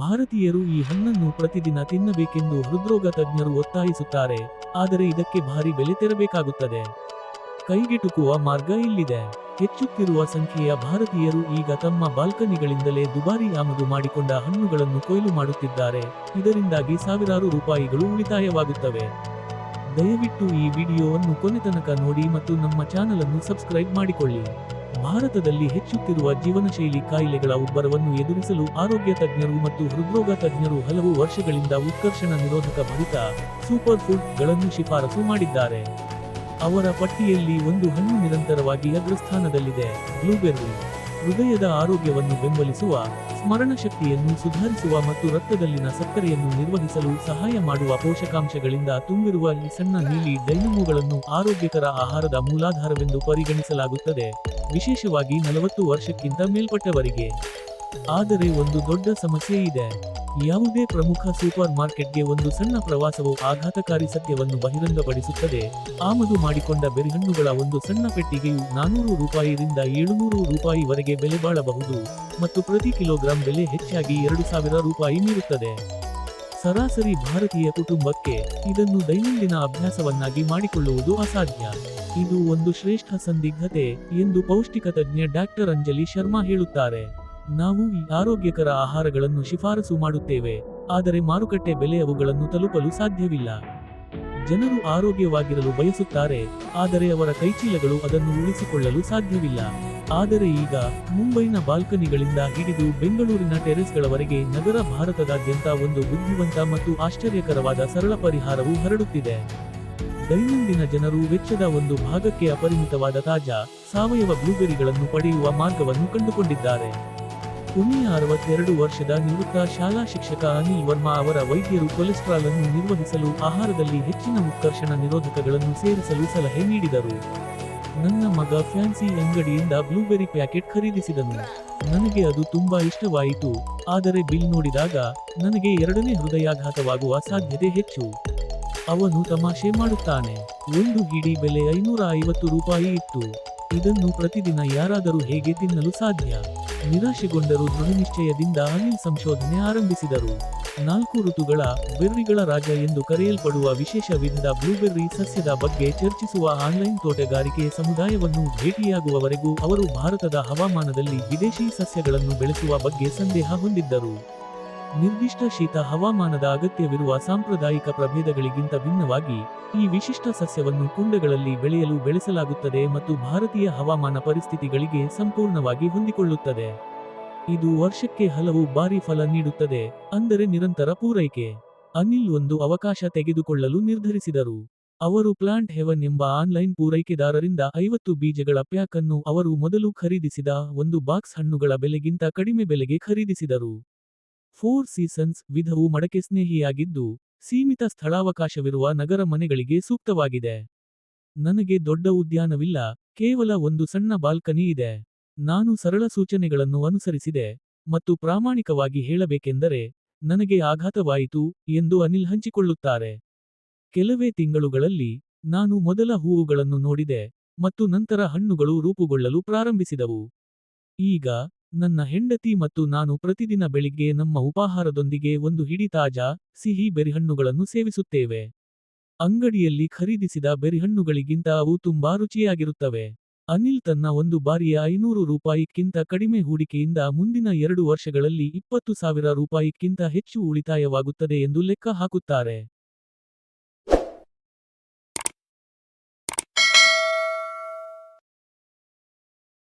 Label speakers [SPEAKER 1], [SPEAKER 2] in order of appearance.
[SPEAKER 1] ಭಾರತೀಯರು ಈ ಹಣ್ಣನ್ನು ಪ್ರತಿದಿನ ತಿನ್ನಬೇಕೆಂದು ಹೃದ್ರೋಗ ತಜ್ಞರು ಒತ್ತಾಯಿಸುತ್ತಾರೆ. ಆದರೆ ಇದಕ್ಕೆ ಭಾರಿ ಬೆಲೆ ತೆರಬೇಕಾಗುತ್ತದೆ. ಕೈಗೆಟುಕುವ ಮಾರ್ಗ ಇಲ್ಲಿದೆ. ಹೆಚ್ಚುತ್ತಿರುವ ಸಂಖ್ಯೆಯ ಭಾರತೀಯರು ಈಗ ತಮ್ಮ ಬಾಲ್ಕನಿಗಳಿಂದಲೇ ದುಬಾರಿ ಆಮದು ಮಾಡಿಕೊಂಡ ಹಣ್ಣುಗಳನ್ನು ಕೊಯ್ಲು ಮಾಡುತ್ತಿದ್ದಾರೆ. ಇದರಿಂದಾಗಿ ಸಾವಿರಾರು ರೂಪಾಯಿಗಳು ಉಳಿತಾಯವಾಗುತ್ತವೆ. ದಯವಿಟ್ಟು ಈ ವಿಡಿಯೋವನ್ನು ಕೊನೆತನಕ ನೋಡಿ ಮತ್ತು ನಮ್ಮ ಚಾನಲನ್ನು ಸಬ್ಸ್ಕ್ರೈಬ್ ಮಾಡಿಕೊಳ್ಳಿ. ಭಾರತದಲ್ಲಿ ಹೆಚ್ಚುತ್ತಿರುವ ಜೀವನಶೈಲಿ ಕಾಯಿಲೆಗಳ ಉಬ್ಬರವನ್ನು ಎದುರಿಸಲು ಆರೋಗ್ಯ ತಜ್ಞರು ಮತ್ತು ಹೃದ್ರೋಗ ತಜ್ಞರು ಹಲವು ವರ್ಷಗಳಿಂದ ಉತ್ಕರ್ಷಣ ನಿರೋಧಕ ಭರಿತ ಸೂಪರ್ ಫುಡ್ಗಳನ್ನು ಶಿಫಾರಸು ಮಾಡಿದ್ದಾರೆ. ಅವರ ಪಟ್ಟಿಯಲ್ಲಿ ಒಂದು ಹಣ್ಣು ನಿರಂತರವಾಗಿ ಅಗ್ರಸ್ಥಾನದಲ್ಲಿದೆ. ಬ್ಲೂಬೆರ್ರಿ ಹೃದಯದ ಆರೋಗ್ಯವನ್ನು ಬೆಂಬಲಿಸುವ ಸ್ಮರಣ ಶಕ್ತಿಯನ್ನು ಸುಧಾರಿಸುವ ಮತ್ತು ರಕ್ತದಲ್ಲಿನ ಸಕ್ಕರೆಯನ್ನು ನಿರ್ವಹಿಸಲು ಸಹಾಯ ಮಾಡುವ ಪೋಷಕಾಂಶಗಳಿಂದ ತುಂಬಿರುವ ಈ ಸಣ್ಣ ನೀಲಿ ಡೈನಮೋಗಳನ್ನು ಆರೋಗ್ಯಕರ ಆಹಾರದ ಮೂಲಾಧಾರವೆಂದು ಪರಿಗಣಿಸಲಾಗುತ್ತದೆ. ವಿಶೇಷವಾಗಿ ನಲವತ್ತು ವರ್ಷಕ್ಕಿಂತ ಮೇಲ್ಪಟ್ಟವರಿಗೆ. ಆದರೆ ಒಂದು ದೊಡ್ಡ ಸಮಸ್ಯೆ ಇದೆ ಯಾವುದೇ ಪ್ರಮುಖ ಸೂಪರ್ ಮಾರ್ಕೆಟ್ಗೆ ಒಂದು ಸಣ್ಣ ಪ್ರವಾಸವು ಆಘಾತಕಾರಿ ಸತ್ಯವನ್ನು ಬಹಿರಂಗಪಡಿಸುತ್ತದೆ. ಆಮದು ಮಾಡಿಕೊಂಡ ಬೆರಿಹಣ್ಣುಗಳ ಒಂದು ಸಣ್ಣ ಪೆಟ್ಟಿಗೆಯು ನಾನೂರು ರೂಪಾಯಿಯಿಂದ ಏಳುನೂರು ರೂಪಾಯಿವರೆಗೆ ಬೆಲೆ ಬಾಳಬಹುದು ಮತ್ತು ಪ್ರತಿ ಕಿಲೋಗ್ರಾಂ ಬೆಲೆ ಹೆಚ್ಚಾಗಿ ಎರಡು ಸಾವಿರ ರೂಪಾಯಿ ನೀಡುತ್ತದೆ ಸರಾಸರಿ ಭಾರತೀಯ ಕುಟುಂಬಕ್ಕೆ ಇದನ್ನು ದೈನಂದಿನ ಅಭ್ಯಾಸವನ್ನಾಗಿ ಮಾಡಿಕೊಳ್ಳುವುದು ಅಸಾಧ್ಯ. ಇದು ಒಂದು ಶ್ರೇಷ್ಠ ಸಂದಿಗ್ಧತೆ ಎಂದು ಪೌಷ್ಟಿಕ ತಜ್ಞ ಡಾಕ್ಟರ್ ಅಂಜಲಿ ಶರ್ಮಾ ಹೇಳುತ್ತಾರೆ. ನಾವು ಈ ಆರೋಗ್ಯಕರ ಆಹಾರಗಳನ್ನು ಶಿಫಾರಸು ಮಾಡುತ್ತೇವೆ, ಆದರೆ ಮಾರುಕಟ್ಟೆ ಬೆಲೆ ಅವುಗಳನ್ನು ತಲುಪಲು ಸಾಧ್ಯವಿಲ್ಲ. ಜನರು ಆರೋಗ್ಯವಾಗಿರಲು ಬಯಸುತ್ತಾರೆ, ಆದರೆ ಅವರ ಕೈಚೀಲಗಳು ಅದನ್ನು ಉಳಿಸಿಕೊಳ್ಳಲು ಸಾಧ್ಯವಿಲ್ಲ. ಆದರೆ ಈಗ ಮುಂಬೈನ ಬಾಲ್ಕನಿಗಳಿಂದ ಹಿಡಿದು ಬೆಂಗಳೂರಿನ ಟೆರೆಸ್ಗಳವರೆಗೆ ನಗರ ಭಾರತದಾದ್ಯಂತ ಒಂದು ಬುದ್ಧಿವಂತ ಮತ್ತು ಆಶ್ಚರ್ಯಕರವಾದ ಸರಳ ಪರಿಹಾರವು ಹರಡುತ್ತಿದೆ. ದೈನಂದಿನ ಜನರು ವೆಚ್ಚದ ಒಂದು ಭಾಗಕ್ಕೆ ಅಪರಿಮಿತವಾದ ತಾಜಾ, ಸಾವಯವ ಬ್ಲೂಬೆರಿಗಳನ್ನು ಪಡೆಯುವ ಮಾರ್ಗವನ್ನು ಕಂಡುಕೊಂಡಿದ್ದಾರೆ. ಪುಣೆಯ ಅರವತ್ತೆರಡು ವರ್ಷದ ನಿವೃತ್ತ ಶಾಲಾ ಶಿಕ್ಷಕ ಅನಿಲ್ ವರ್ಮಾ ಅವರ ವೈದ್ಯರು ಕೊಲೆಸ್ಟ್ರಾಲ್ ಅನ್ನು ನಿರ್ವಹಿಸಲು ಆಹಾರದಲ್ಲಿ ಹೆಚ್ಚಿನ ಉತ್ಕರ್ಷಣ ನಿರೋಧಕಗಳನ್ನು ಸೇರಿಸಲು ಸಲಹೆ ನೀಡಿದರು. ನನ್ನ ಮಗ ಫ್ಯಾನ್ಸಿ ಅಂಗಡಿಯಿಂದ ಬ್ಲೂಬೆರಿ ಪ್ಯಾಕೆಟ್ ಖರೀದಿಸಿದನು. ನನಗೆ ಅದು ತುಂಬಾ ಇಷ್ಟವಾಯಿತು, ಆದರೆ ಬಿಲ್ ನೋಡಿದಾಗ ನನಗೆ ಎರಡನೇ ಹೃದಯಾಘಾತವಾಗುವ ಸಾಧ್ಯತೆ ಹೆಚ್ಚು. ಅವನು ತಮಾಷೆ ಮಾಡುತ್ತಾನೆ. ಒಂದು ಹಿಡಿ ಬೆಲೆ ಐನೂರ ಐವತ್ತು ರೂಪಾಯಿ ಇತ್ತು. ಇದನ್ನು ಪ್ರತಿದಿನ ಯಾರಾದರೂ ಹೇಗೆ ತಿನ್ನಲು ಸಾಧ್ಯ? ನಿರಾಶೆಗೊಂಡರು ದೃಢನಿಶ್ಚಯದಿಂದ ಅನಿಲ್ ಸಂಶೋಧನೆ ಆರಂಭಿಸಿದರು. ನಾಲ್ಕು ಋತುಗಳ ಬೆರ್ರಿಗಳ ರಾಜ ಎಂದು ಕರೆಯಲ್ಪಡುವ ವಿಶೇಷ ವಿಧದ ಬ್ಲೂಬೆರ್ರಿ ಸಸ್ಯದ ಬಗ್ಗೆ ಚರ್ಚಿಸುವ ಆನ್ಲೈನ್ ತೋಟಗಾರಿಕೆ ಸಮುದಾಯವನ್ನು ಭೇಟಿಯಾಗುವವರೆಗೂ ಅವರು ಭಾರತದ ಹವಾಮಾನದಲ್ಲಿ ವಿದೇಶಿ ಸಸ್ಯಗಳನ್ನು ಬೆಳೆಸುವ ಬಗ್ಗೆ ಸಂದೇಹ ಹೊಂದಿದ್ದರು. ನಿರ್ದಿಷ್ಟ ಶೀತ ಹವಾಮಾನದ ಅಗತ್ಯವಿರುವ ಸಾಂಪ್ರದಾಯಿಕ ಪ್ರಭೇದಗಳಿಗಿಂತ ಭಿನ್ನವಾಗಿ, ಈ ವಿಶಿಷ್ಟ ಸಸ್ಯವನ್ನು ಕುಂಡಗಳಲ್ಲಿ ಬೆಳೆಯಲು ಬೆಳೆಸಲಾಗುತ್ತದೆ ಮತ್ತು ಭಾರತೀಯ ಹವಾಮಾನ ಪರಿಸ್ಥಿತಿಗಳಿಗೆ ಸಂಪೂರ್ಣವಾಗಿ ಹೊಂದಿಕೊಳ್ಳುತ್ತದೆ. ಇದು ವರ್ಷಕ್ಕೆ ಹಲವು ಬಾರಿ ಫಲ ನೀಡುತ್ತದೆ, ಅಂದರೆ ನಿರಂತರ ಪೂರೈಕೆ. ಅನಿಲ್ ಒಂದು ಅವಕಾಶ ತೆಗೆದುಕೊಳ್ಳಲು ನಿರ್ಧರಿಸಿದರು. ಅವರು ಪ್ಲಾಂಟ್ ಹೆವನ್ ಎಂಬ ಆನ್ಲೈನ್ ಪೂರೈಕೆದಾರರಿಂದ ಐವತ್ತು ಬೀಜಗಳ ಪ್ಯಾಕ್ ಅನ್ನು ಅವರು ಮೊದಲು ಖರೀದಿಸಿದ ಒಂದು ಬಾಕ್ಸ್ ಹಣ್ಣುಗಳ ಬೆಲೆಗಿಂತ ಕಡಿಮೆ ಬೆಲೆಗೆ ಖರೀದಿಸಿದರು. ಫೋರ್ ಸೀಸನ್ಸ್ ವಿಧವು ಮಡಕೆ ಸ್ನೇಹಿಯಾಗಿದ್ದು, ಸೀಮಿತ ಸ್ಥಳಾವಕಾಶವಿರುವ ನಗರ ಮನೆಗಳಿಗೆ ಸೂಕ್ತವಾಗಿದೆ. ನನಗೆ ದೊಡ್ಡ ಉದ್ಯಾನವಿಲ್ಲ, ಕೇವಲ ಒಂದು ಸಣ್ಣ ಬಾಲ್ಕನಿ ಇದೆ. ನಾನು ಸರಳ ಸೂಚನೆಗಳನ್ನು ಅನುಸರಿಸಿದೆ ಮತ್ತು ಪ್ರಾಮಾಣಿಕವಾಗಿ ಹೇಳಬೇಕೆಂದರೆ, ನನಗೆ ಆಘಾತವಾಯಿತು ಎಂದು ಅನಿಲ್ ಹಂಚಿಕೊಳ್ಳುತ್ತಾರೆ. ಕೆಲವೇ ತಿಂಗಳುಗಳಲ್ಲಿ, ನಾನು ಮೊದಲ ಹೂವುಗಳನ್ನು ನೋಡಿದೆ ಮತ್ತು ನಂತರ ಹಣ್ಣುಗಳು ರೂಪುಗೊಳ್ಳಲು ಪ್ರಾರಂಭಿಸಿದವು. ಈಗ ನನ್ನ ಹೆಂಡತಿ ಮತ್ತು ನಾನು ಪ್ರತಿದಿನ ಬೆಳಿಗ್ಗೆ ನಮ್ಮ ಉಪಾಹಾರದೊಂದಿಗೆ ಒಂದು ಹಿಡಿ ತಾಜಾ, ಸಿಹಿ ಬೆರಿಹಣ್ಣುಗಳನ್ನು ಸೇವಿಸುತ್ತೇವೆ. ಅಂಗಡಿಯಲ್ಲಿ ಖರೀದಿಸಿದ ಬೆರಿಹಣ್ಣುಗಳಿಗಿಂತ ಅವು ತುಂಬಾ ರುಚಿಯಾಗಿರುತ್ತವೆ. ಅನಿಲ್ ತನ್ನ ಒಂದು ಬಾರಿಯ ಐನೂರು ರೂಪಾಯಿಕ್ಕಿಂತ ಕಡಿಮೆ ಹೂಡಿಕೆಯಿಂದ ಮುಂದಿನ ಎರಡು ವರ್ಷಗಳಲ್ಲಿ ಇಪ್ಪತ್ತು ಸಾವಿರ ರೂಪಾಯಿಕ್ಕಿಂತ ಹೆಚ್ಚು ಉಳಿತಾಯವಾಗುತ್ತದೆ ಎಂದು ಲೆಕ್ಕ ಹಾಕುತ್ತಾರೆ.